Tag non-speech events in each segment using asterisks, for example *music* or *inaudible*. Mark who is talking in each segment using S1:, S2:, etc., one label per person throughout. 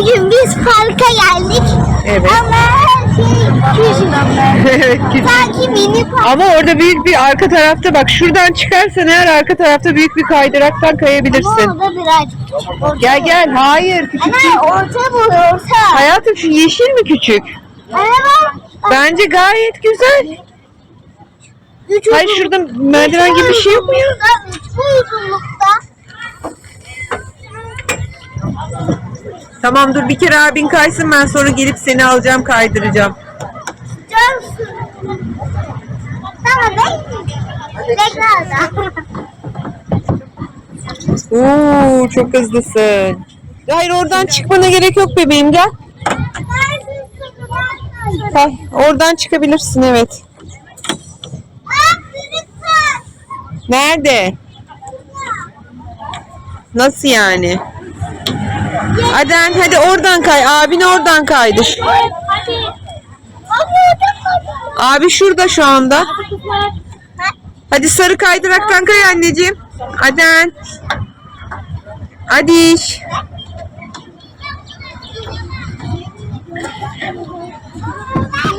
S1: Bugün biz parka geldik.
S2: Evet.
S1: Ama her şey küçük. *laughs*
S2: evet küçük.
S1: Sanki mini park.
S2: Ama orada büyük bir arka tarafta bak şuradan çıkarsan eğer arka tarafta büyük bir kaydıraktan
S1: Ama
S2: kayabilirsin.
S1: orada birazcık küçük. Orta
S2: Gel gel hayır küçük değil.
S1: Ana orta bu orta.
S2: Hayatım şu yeşil mi küçük?
S1: Araba.
S2: Bence gayet güzel.
S1: Üç
S2: Hayır şurada merdiven gibi bir şey yok mu ya?
S1: Üç bu uzunlukta.
S2: Tamam dur bir kere abin kaysın ben sonra gelip seni alacağım kaydıracağım.
S1: Cansın. Tamam ben. Tekrar
S2: Oo çok hızlısın. Hayır oradan çıkmana gerek yok bebeğim gel. Kay, oradan çıkabilirsin evet. Nerede? Nasıl yani? Aden hadi oradan kay. Abin oradan kaydır. Abi şurada şu anda. Hadi sarı kaydıraktan kay anneciğim. Aden. Hadi şey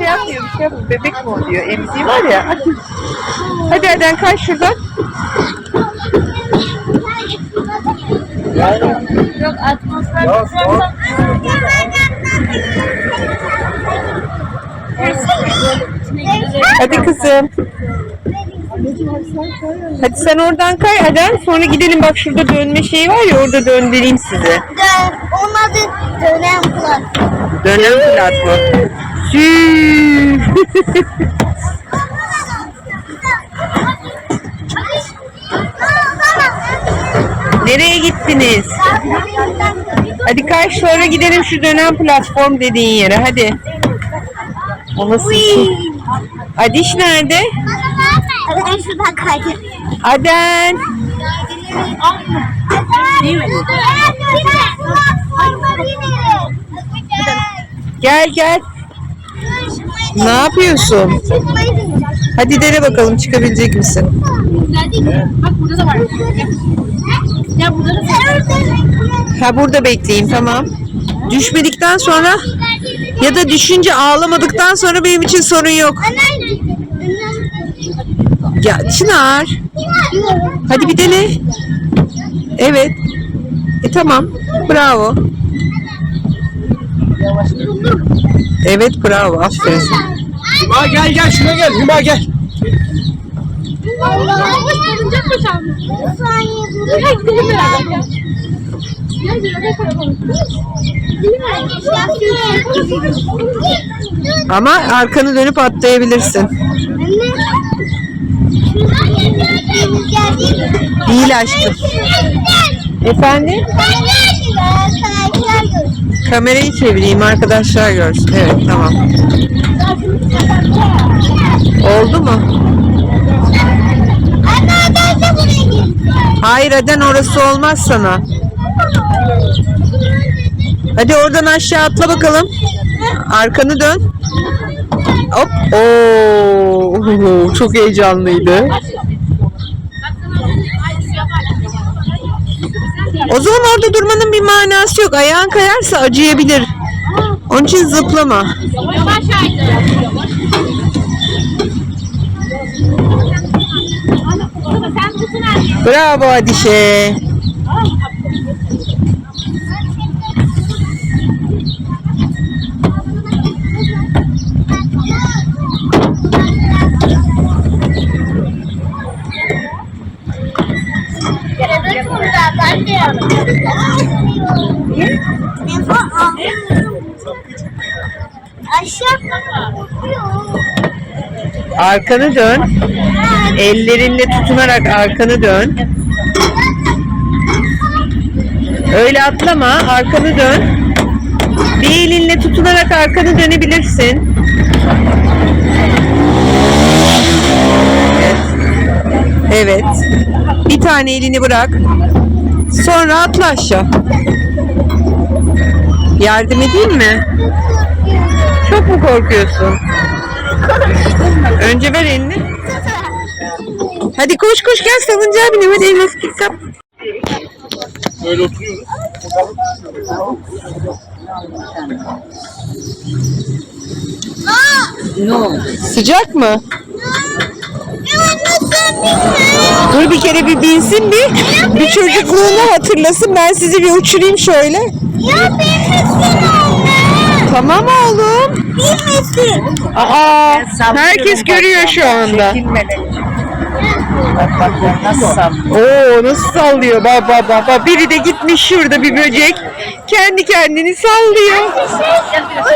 S2: yapmıyor, bir şey yapmıyor. Bebek mi o diyor. Emziği var ya. Hadi Aden kay şuradan.
S1: Yok atmosfer.
S2: Hadi kızım. Hadi sen oradan kay Aden. Sonra gidelim bak şurada dönme şeyi var ya orada döndüreyim sizi.
S1: Dön, onun adı dönem platform.
S2: Dönem platform. *laughs* Nereye gittiniz? Hadi kay sonra gidelim şu dönem platform dediğin yere hadi. O nasıl şey? Adiş nerede?
S1: Hadi ben şuradan kaydım.
S2: Aden. Gel gel. Ne yapıyorsun? Hadi dene bakalım çıkabilecek misin?
S1: Bak burada da var. Ya burada da
S2: Ha burada bekleyeyim tamam. Düşmedikten sonra ya da düşünce ağlamadıktan sonra benim için sorun yok. Ya Çınar. Hadi bir dene. Evet. E tamam. Bravo. Evet bravo. Aferin.
S3: Hüma gel gel şuna gel Hüma gel.
S2: Ama arkanı dönüp atlayabilirsin. Aşkım. Efendim? Kamerayı çevireyim arkadaşlar görsün. Evet tamam. Oldu mu? Hayır Aden orası olmaz sana. Hadi oradan aşağı atla bakalım. Arkanı dön. Hop. Oo, *laughs* çok heyecanlıydı. O zaman orada durmanın bir manası yok. Ayağın kayarsa acıyabilir. Onun için zıplama. Bravo Adişe.
S1: Aşağı.
S2: Arkanı dön. Ellerinle tutunarak arkanı dön. Öyle atlama. Arkanı dön. Bir elinle tutunarak arkanı dönebilirsin. Evet. Bir tane elini bırak. Sonra atla aşağı. Yardım edeyim mi? Çok mu korkuyorsun? Önce ver elini. Hadi koş koş gel salıncağa binelim. Hadi elini kap.
S3: Böyle oturuyoruz.
S4: Oldu?
S2: Sıcak mı? Dur bir kere bir binsin bir. Bir çocukluğunu hatırlasın. Ben sizi bir uçurayım şöyle.
S1: Ya anne.
S2: Tamam oğlum.
S1: Bilmesin.
S2: Aa, herkes
S4: bak,
S2: görüyor
S4: bak,
S2: şu
S4: bak,
S2: anda.
S4: Bak bak bak nasıl sallıyor.
S2: Oo nasıl sallıyor baba baba. Biri de gitmiş şurada bir böcek. Kendi kendini sallıyor.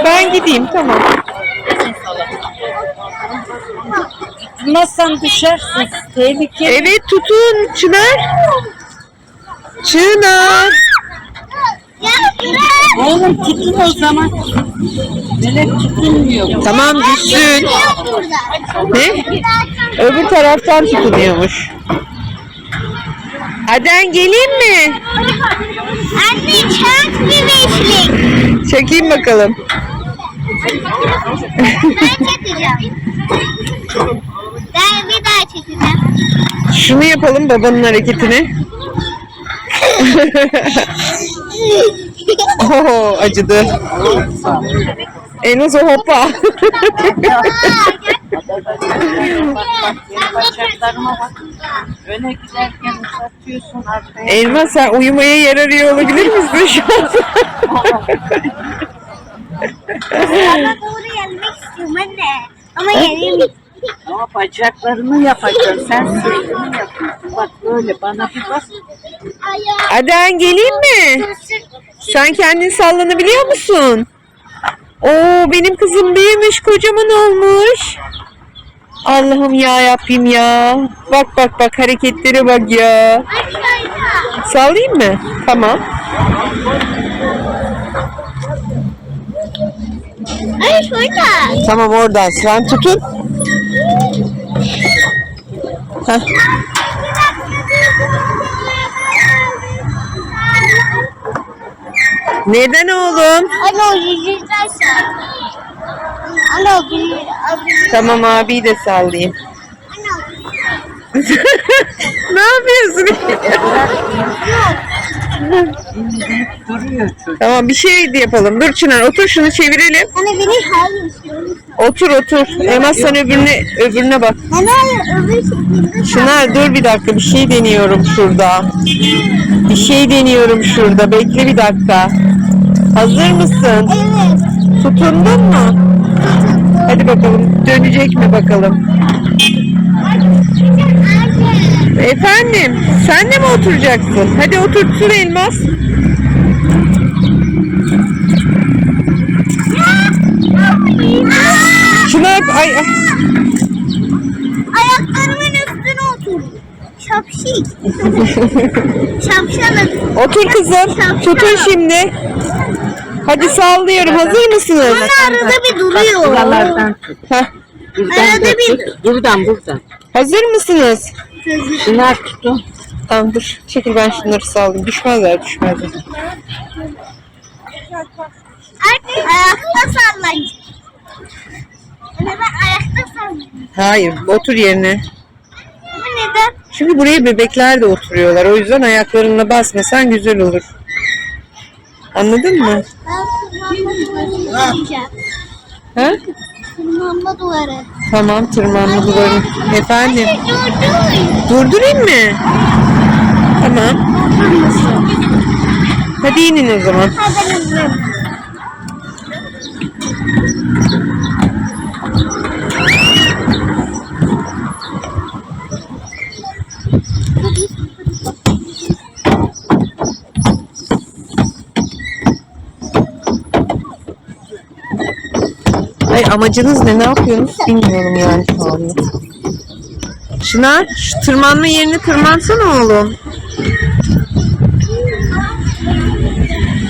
S2: Ben gideyim tamam.
S4: Tutmazsan düşersin. Tehlikeli.
S2: Evet tutun Çınar. Çınar.
S1: Ya bırak.
S4: Oğlum tutun o zaman. Melek tutunmuyor.
S2: Tamam düşsün. Ne? Öbür taraftan tutunuyormuş. Aden geleyim mi?
S1: Anne çak bir beşlik.
S2: Çekeyim bakalım.
S1: Ben çekeceğim. Ben bir daha çekeceğim.
S2: Şunu yapalım babanın hareketini. *laughs* Oo acıdı. Enos o hoppa.
S4: Bacaklarıma bak. Öne giderken uzatıyorsun arkaya.
S2: Elmas sen uyumaya yer arıyor olabilir misin şu an?
S1: Sana doğru gelmek istiyorum anne. Ama gelemiyorum.
S4: Ama bacaklarını yapacaksın. Sen sırtını yapıyorsun. Bak böyle bana bir bak.
S2: Aden geleyim mi? Sen kendin sallanabiliyor musun? Oo benim kızım büyümüş kocaman olmuş. Allah'ım ya yapayım ya. Bak bak bak hareketlere bak ya. Sallayayım mı? Tamam.
S1: Ay şurada.
S2: Tamam oradan sen tutun. Heh. Neden oğlum?
S1: Anne o yüzlerse. Anne o.
S2: Tamam abiyi de sallayayım. *laughs* Ne yapıyorsun?
S4: Duruyor çocuk.
S2: tamam bir şey de yapalım. Dur Çınar otur şunu çevirelim.
S1: Anne beni hayır.
S2: Otur otur. Elmas sen öbürüne, öbürüne bak.
S1: Hayır öbür şekilde.
S2: Çınar dur bir dakika bir şey deniyorum şurada. Bir şey deniyorum şurada. Bekle bir dakika. Hazır mısın?
S1: Evet.
S2: Tutundun mu? Hadi bakalım. Dönecek mi bakalım? Efendim sen de mi oturacaksın? Hadi oturtsun Elmas. Çınar ay, ay.
S1: Ayaklarımın üstüne otur. Şapşik. *laughs* Şapşalım.
S2: otur kızım. Tutun şimdi. Hadi sallıyorum. Hazır mısınız?
S1: Bana arada bir duruyor.
S4: Buralardan tut.
S2: Heh.
S4: Buradan
S1: Arada
S4: da
S1: bir-
S4: tut. Buradan buradan.
S2: Hazır mısınız?
S4: Şunlar tutun.
S2: Tamam dur. Çekil ben şunları sallayayım. Düşmezler düşmezler.
S1: Artık ayakta sallanacak. Ben ayakta.
S2: Hayır otur yerine.
S1: Bu neden?
S2: Çünkü buraya bebekler de oturuyorlar. O yüzden ayaklarına basmasan güzel olur. Anladın mı?
S1: Ben tırmanma duvarı.
S2: Ha?
S1: Tırmanma duvarı.
S2: Tamam tırmanma duvarı. Efendim.
S1: Dur dur.
S2: Durdurayım mı? Tamam. Hadi inin o zaman.
S1: Hadi hızlı.
S2: Ay amacınız ne? Ne yapıyorsunuz? Bilmiyorum yani şu anda. Çınar şu tırmanma yerine tırmansana oğlum.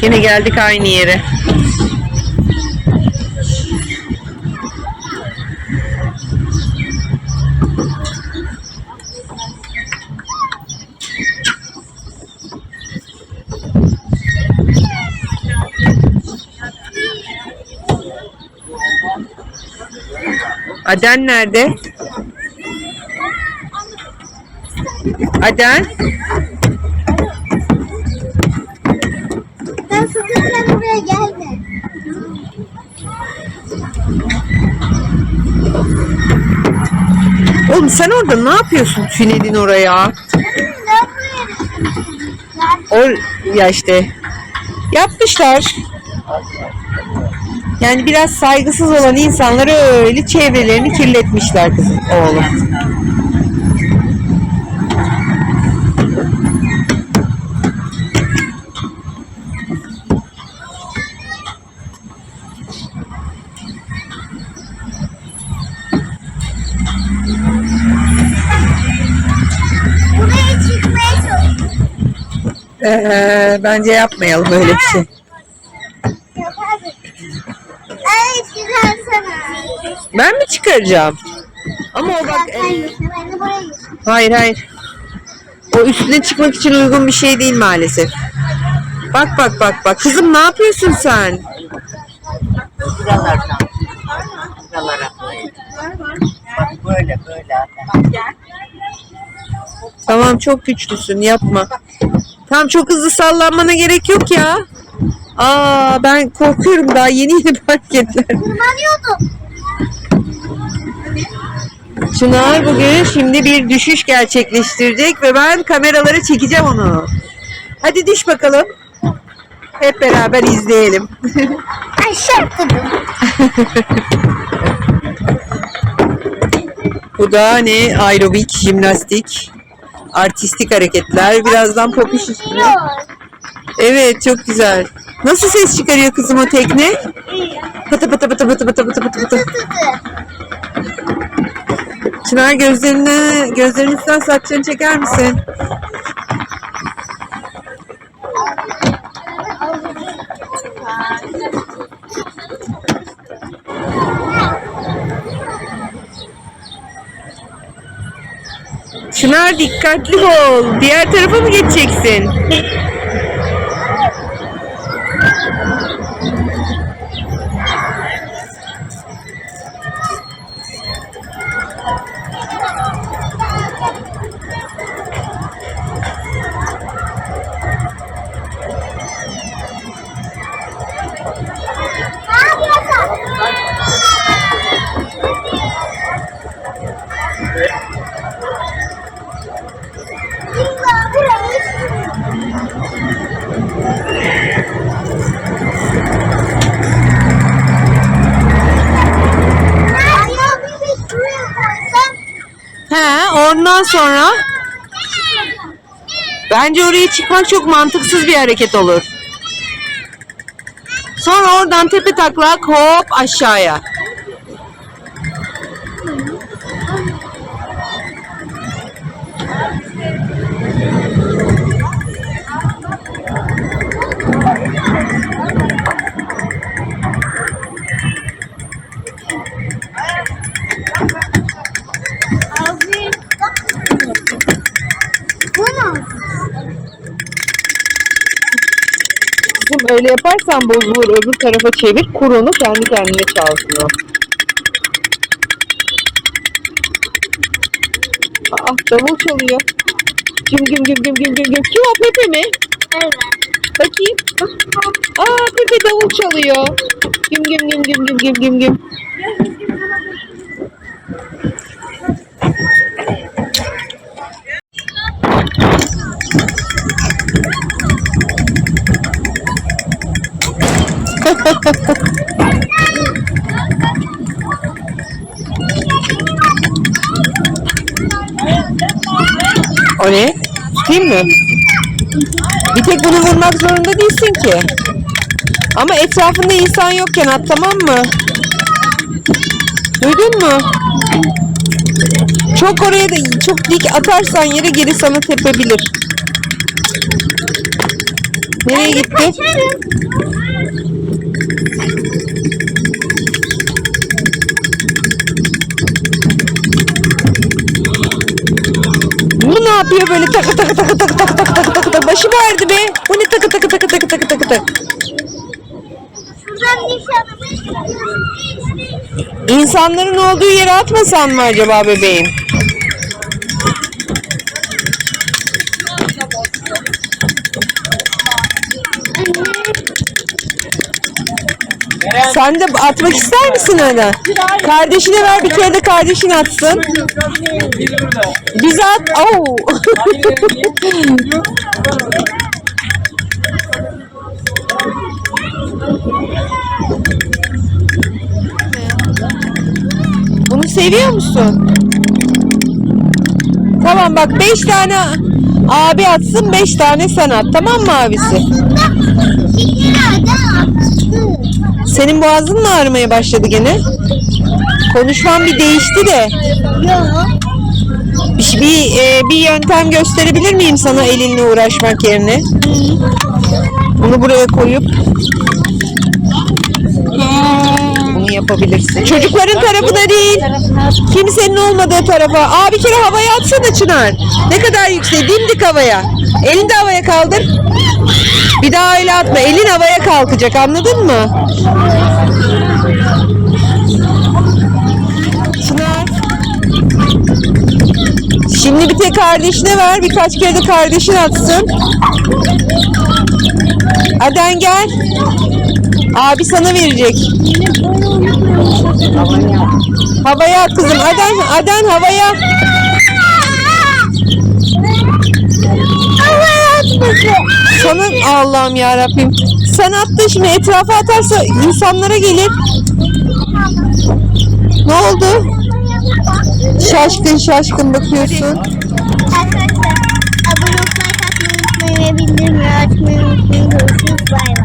S2: Yine geldik aynı yere. Aden nerede? Aden?
S1: Ben fıstıkla buraya geldim.
S2: Oğlum sen orada ne yapıyorsun tünelin oraya? O ya işte yapmışlar. Yani biraz saygısız olan insanları öyle çevrelerini kirletmişler kızım oğlum. Ee, bence yapmayalım öyle bir şey. Ben mi çıkaracağım? Ama o bak
S1: Sen yürüsün.
S2: hayır hayır. O üstüne çıkmak için uygun bir şey değil maalesef. Bak bak bak bak. Kızım ne yapıyorsun sen?
S4: Buralardan. Buralara böyle. Bak böyle böyle.
S2: Tamam çok güçlüsün yapma. Tamam çok hızlı sallanmana gerek yok ya. Aa ben korkuyorum daha yeni yeni *laughs* hareketler.
S1: Tırmanıyordum.
S2: Çınar bugün şimdi bir düşüş gerçekleştirecek ve ben kameralara çekeceğim onu. Hadi düş bakalım. Hep beraber izleyelim.
S1: Aşağı. *laughs*
S2: Bu da ne? Aerobik, jimnastik, artistik hareketler. Birazdan popiş üstüne. Evet çok güzel. Nasıl ses çıkarıyor kızım o tekne? Pıtı pıtı pıtı pıtı pıtı pıtı pıtı pıtı. Çınar gözlerini, gözlerinin üstünden saçlarını çeker misin? Çınar dikkatli ol. Diğer tarafa mı geçeceksin? Sonra bence oraya çıkmak çok mantıksız bir hareket olur. Sonra oradan tepe taklak hop aşağıya. Kızım öyle yaparsan bozulur. Öbür tarafa çevir. Kur onu kendi kendine çalsın o. Aa davul çalıyor. Güm güm güm güm güm güm güm. Kim o Pepe mi?
S1: Evet.
S2: Bakayım. Aa Pepe davul çalıyor. Güm güm güm güm güm güm güm güm. O ne? Tutayım mı? Bir tek bunu vurmak zorunda değilsin ki. Ama etrafında insan yokken at tamam mı? Duydun mu? Çok oraya da çok dik atarsan yere geri sana tepebilir. Nereye gitti? Bu ne yapıyor böyle takı takı takı takı takı takı takı takı takı başı vardı be. Bu ne takı takı takı takı takı takı takı. İnsanların olduğu yere atmasan mı acaba bebeğim? Sen de atmak ister misin Ada? Kardeşine ver bir kere de kardeşin atsın.
S3: Biri burada.
S2: Biz at. Oo. *laughs* Bunu seviyor musun? Tamam bak 5 tane abi atsın 5 tane sen at tamam mı abisi? Senin boğazın mı ağrımaya başladı gene? Konuşman bir değişti de.
S1: Yok.
S2: Bir, bir, e, bir yöntem gösterebilir miyim sana elinle uğraşmak yerine? Bunu buraya koyup yapabilirsin. Çocukların tarafına değil, kimsenin olmadığı tarafa. Aa bir kere havaya atsana Çınar. Ne kadar yüksek, dimdik havaya. Elini de havaya kaldır. Bir daha öyle atma. Elin havaya kalkacak anladın mı? Çınar. Şimdi bir tek kardeşine ver. Birkaç kere de kardeşin atsın. Aden gel. Abi sana verecek. Havaya at kızım. Aden, Aden havaya. Sana Allah'ım ya Rabbim. Sen attın şimdi etrafa atarsa insanlara gelir. Ne oldu? Şaşkın şaşkın bakıyorsun.
S1: may be the merge me with